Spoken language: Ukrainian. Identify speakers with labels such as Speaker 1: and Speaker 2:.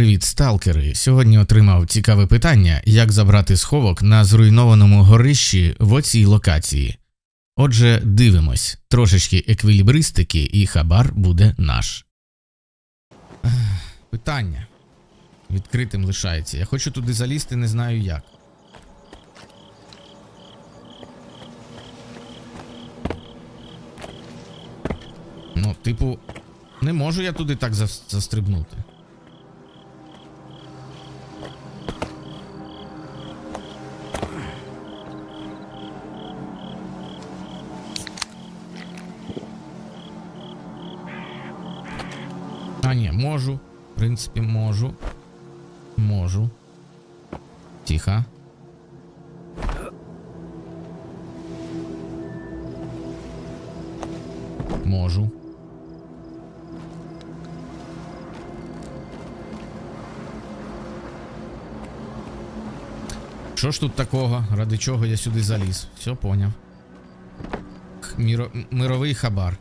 Speaker 1: Привіт, сталкери! Сьогодні отримав цікаве питання, як забрати сховок на зруйнованому горищі в оцій локації. Отже, дивимось, трошечки еквілібристики і хабар буде наш. Питання. Відкритим лишається. Я хочу туди залізти, не знаю як. Ну, типу, не можу я туди так застрибнути. А, ні, можу. В принципі, можу. Можу. Тихо. Можу. Що ж тут такого? Ради чого я сюди заліз? Все поняв. Міро... Мировий хабар.